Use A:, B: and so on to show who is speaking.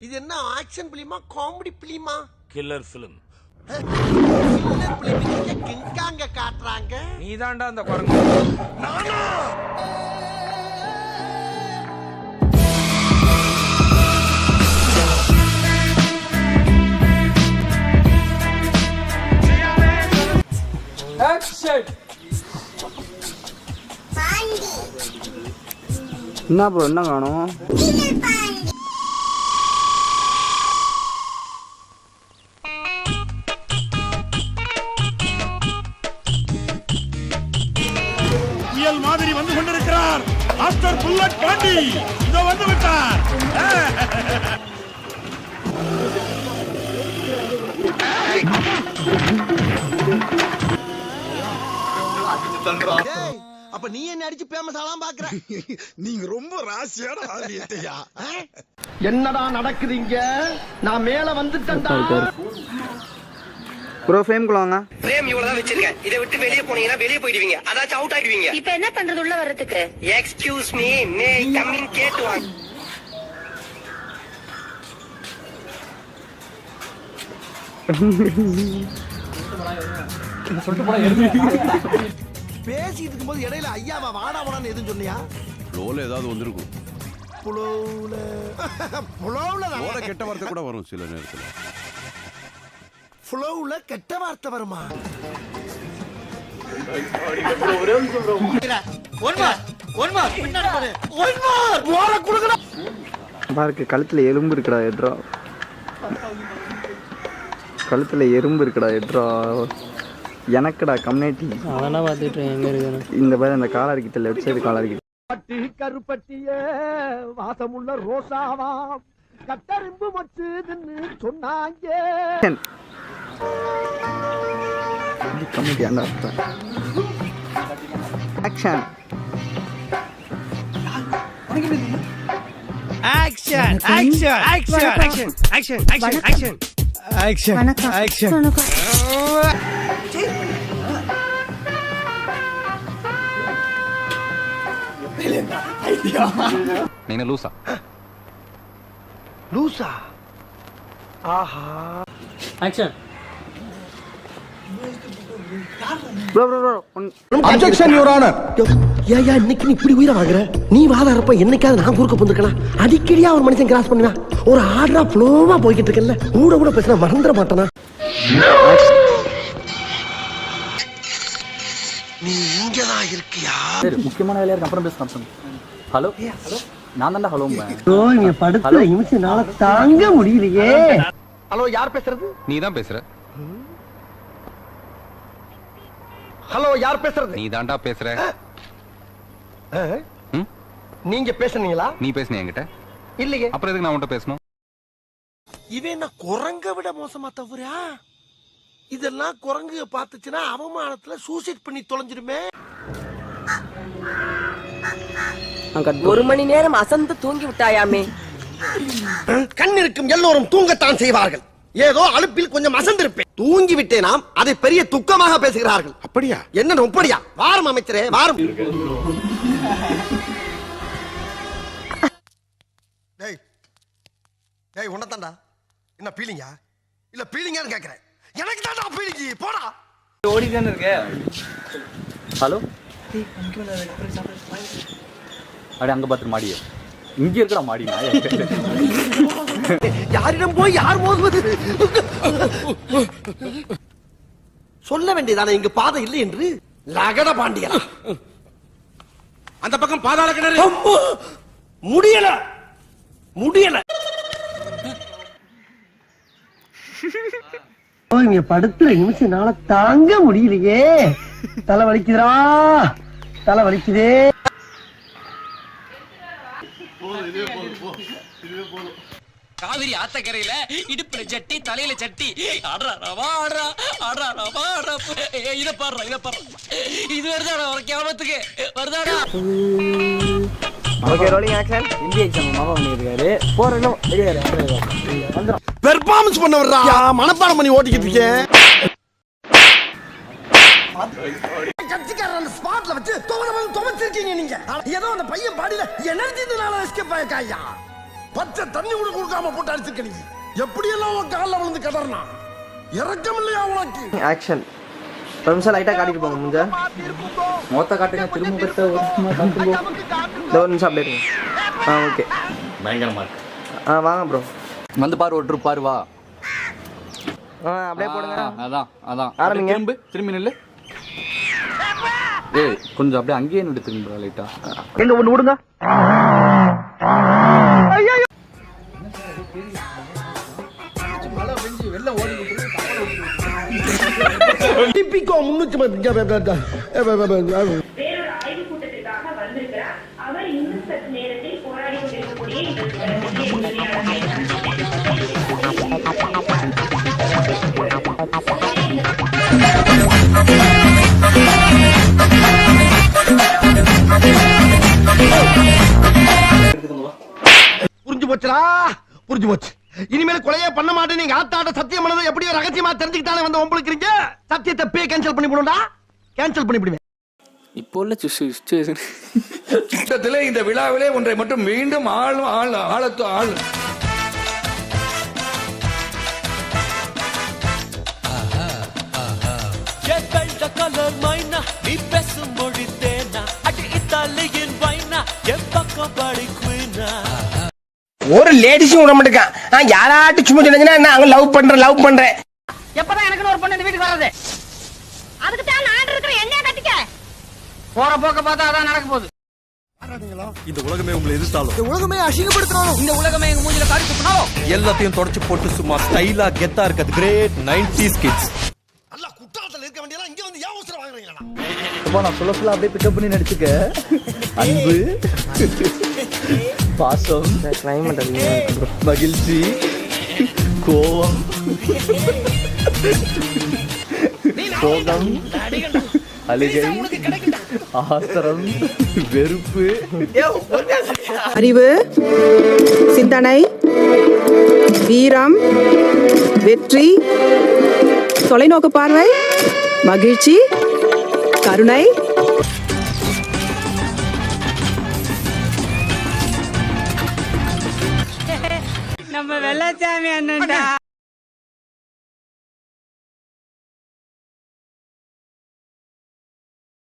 A: இது என்ன ஆக்ஷன் பிலிமா காமெடி பிலிமா
B: கில்லர் ஃபிலிம்
A: கில்லர் பிலிம் கிங்காங்க காட்டுறாங்க.
B: நீ தாண்டா அந்த குரங்கு.
C: என்ன ப்ரோ என்ன காணும்?
D: இதோ வந்து விட்டார்
A: அப்ப நீ என்ன அடிச்சு பேமஸ் ஆலாம் பாக்குற?
D: நீங்க ரொம்ப ராசியான ஆலியத்தையா
E: என்னடா நடக்குது இங்க? நான் மேல வந்துட்டேன்டா.
C: ப்ரோ ஃபேம்குள்ள வாங்க.
F: பிரேம் இவ்வளவுதான் வச்சிருக்கேன். இதை விட்டு வெளியே போனீங்கன்னா வெளியே போயிடுவீங்க. அதாச்சும் அவுட் ஆயிடுவீங்க.
G: இப்ப என்ன பண்றது உள்ள வர்றதுக்கு?
F: எக்ஸ்கியூஸ் மீ மே கம்மிங் கேட்டு வாங்க
A: பேசிட்டு இருக்கும்போது இடையில ஐயாவா வாடா வாடான்னு எதுவும் சொன்னியா?
H: ஃப்ளோல ஏதாவது வந்திருக்கும்.
A: புலவுல. புலவுல
H: கெட்ட வார்த்தை கூட வரும் சில நேரத்துல.
A: புலவுல கெட்ட வார்த்தை வருமா?
C: பாருக்கு கழுத்துல எலும்பு இருக்குடா எட்ரா. கழுத்துல எறும்பு இருக்குடா எட்ரா. எனக்குடா கம்யூனிட்டி.
I: அதெல்லாம் பார்த்துட்டு எங்க இருக்குன்னு
C: இந்த மாதிரி அந்த காலர் கிட்ட லெஃப்ட் சைடு காலர் கிட்ட.
E: பட்டி கருப்பட்டிய வாசமுள்ள ரோசாவா கட்டரும்பு மச்சுதுன்னு சொன்னாங்க.
C: கம்யூனிட்டி அந்த action
I: action action action action action action action action
G: வணக்கம்
I: ஆக்ஷன்
G: வணக்கம்
B: நீங்க லூசா
A: லூசா
I: action
C: bro bro bro
E: objection your honour ஏயா இன்னைக்கு நீ இப்படி உயிரை வாங்குற நீ வாதாரப்ப என்னைக்காவது நான் குறுக்க வந்துருக்கலாம் அடிக்கடியா ஒரு மனுஷன் கிராஸ் பண்ணுவேன் ஒரு ஆர்டரா ஃப்ளோவா போய்கிட்டு இருக்கேன்ல கூட கூட பேசினா மறந்துட மாட்டானா
A: நீ இருக்கியா
C: சரி முக்கியமான வேலையா இருக்கு அப்புறம் பேசலாம் ஹலோ ஹலோ நான் தான்டா ஹலோ
E: இங்க படுத்த நிமிஷம்னால தாங்க முடியலையே ஹலோ யார் பேசுறது
B: நீ தான் பேசுற
E: ஹலோ யார் பேசுறது?
B: நீ தாண்டா பேசுற ம்?
E: நீங்க பேசுனீங்களா?
B: நீ பேசுன என்கிட்ட?
E: இல்லையே.
B: அப்புறம் எதுக்கு நான் உன்கிட்ட பேசணும்?
A: இவன் என்ன குரங்க விட மோசமா தவிரா இதெல்லாம் குரங்கு பார்த்துச்சுன்னா அவமானத்துல சூசைட் பண்ணி தொலைஞ்சிருமே
G: ஒரு மணி நேரம் அசந்து தூங்கி விட்டாயாமே.
A: கண் இருக்கும் எல்லோரும் தூங்கத்தான் செய்வார்கள். ஏதோ அலுப்பில் கொஞ்சம் அசந்திருப்பேன். தூங்கி விட்டேனாம் அதை பெரிய துக்கமாக பேசுகிறார்கள்.
D: அப்படியா?
A: என்ன ஒப்படியா வாரம் அமைச்சரே வாரம். டேய் டேய் உன்னதாண்டா என்ன பீலிங்கா இல்ல பீலிங்கான்னு கேக்குறேன். எனக்கு தாண்டா பீலிங்கி போடா.
C: ஓடி தானே இருக்க? ஹலோ? அப்படி அங்க பாத்துரு மாடிய. இங்க இருக்கிற மாடி நாய
A: யாரிடம் போய் யார் மோதுவது? சொல்ல வேண்டியதானே இங்கு பாதை இல்லை என்று? லகட பாண்டியா
D: அந்த பக்கம் பாதாள கிணறு!
A: முடியல! முடியல!
E: இங்க படுத்துற நிமிஷம்னால தாங்க முடியலையே. தலை வலிக்குதுடா. தலை வலிக்குதே.
F: ஆத்தக்கரையில இடுப்புல சட்டி தலையில சட்டி. ஆடுறா ரவா ஆடுறா ஆடுறா ரவா ஆடுறா. இத பாடுறா இத பாடுறா. இது வருதாடா ஒரு கேமத்துக்கு வருதாடா.
C: ஓகே ரோலிங் ஆக்ஷன் இந்திய எக்ஸாம் மாமா பண்ணிருக்காரு போறோம் ரெடியா வந்துடும்
A: பெர்ஃபார்மன்ஸ் பண்ண வர்றா மனப்பாடம் பண்ணி ஓட்டிக்கிட்டு இருக்கேன் கட்சிக்காரன் ஸ்பாட்ல வச்சு துவச்சிருக்கீங்க நீங்க. ஏதோ அந்த பையன் பாடியில எனர்ஜி எஸ்கேப் ஆயிருக்காயா பச்சை தண்ணி கூட கொடுக்காம போட்டு அடிச்சிருக்க நீ. எப்படி எல்லாம் உன் காலில் விழுந்து கடறனா இறக்கம் இல்லையா உனக்கு
C: ஆக்ஷன் நிமிஷம் லைட்டாக காட்டிட்டு போங்க முடிஞ்சா
B: மொத்த காட்டுங்க திரும்ப
C: இந்த ஒரு நிமிஷம் அப்படியே ஆ ஓகே
I: பயங்கரமா இருக்கு.
C: ஆ வாங்க ப்ரோ
B: வந்து பாரு ஒரு பாரு வா.
C: ஆ அப்படியே போடுங்க.
B: அதான் அதான்.
C: ஆரம்பிங்க.
B: திரும்பு திரும்பி நில்லு. ஏய் கொஞ்சம் அப்படியே அங்கேயே நின்று திரும்புறா லைட்டா
C: எங்க ஒன்று விடுங்க?
J: கொண்டிருக்கக்கூடிய இந்த
K: புரிஞ்சு போச்சுடா புரிஞ்சு போச்சு. இனிமேல் கொலையே பண்ண மாட்டேன் நீங்க ஆத்தாட்ட சத்தியம் பண்ணதை எப்படியோ ரகசியமா தெரிஞ்சுக்கிட்டாலே வந்து உங்களுக்கு சத்தியத்தை பே கேன்சல் பண்ணி கேன்சல் பண்ணி விடுவேன்.
C: இப்போ உள்ள சுச்சுவேஷன்
I: கூட்டத்திலே இந்த விழாவிலே ஒன்றை மட்டும் மீண்டும் ஆள் ஆள் ஆழத்து ஆள்.
L: கலர் மைனா நீ பேசும் மொழி தேனா. அடி இத்தாலியின் வைனா என் பக்கம் படி குயினா.
K: ஒரு லேடிஸும் விட மாட்டேங்கான் யாராட்டும் சும்மா சொன்னீங்கன்னா நான் லவ் பண்றேன் லவ் பண்றேன்.
M: எப்பதான் எனக்கு ஒரு பொண்ணு இந்த வீட்டுக்கு வர்றது?
J: அதுக்கு தான் நான் இருக்கிற என்ன கட்டிக்க.
M: போற போக்க பார்த்தா அதான் நடக்க போகுது.
H: இந்த உலகமே உங்களை எதிர்த்தாலும்.
K: உலகமே அசிங்கப்படுத்துறானோ
M: இந்த உலகமே எங்க மூஞ்சில காரி துப்புனாலும்
H: எல்லாத்தையும் தொடச்சு போட்டு சும்மா ஸ்டைலா கெத்தா இருக்கிறது கிரேட் நைன்டிஸ் கிட்ஸ்
A: நல்லா குற்றாலத்தில் இருக்க வேண்டியதெல்லாம் இங்க வந்து ஏன் அவசரம் வாங்குறீங்களா?
C: நான் சொல்ல சொல்ல அப்படியே பிக்கப் பண்ணி நடிச்சுக்க. அன்பு. பாசம். கிளைமேட் மகிழ்ச்சி. கோவம். கோபம். அழுகை. ஆத்திரம். வெறுப்பு.
J: அறிவு. சிந்தனை. வீரம். வெற்றி. தொலைநோக்கு பார்வை. மகிழ்ச்சி. கருணை.
M: நம்ம வெள்ளச்சாமி அண்ணன்டா.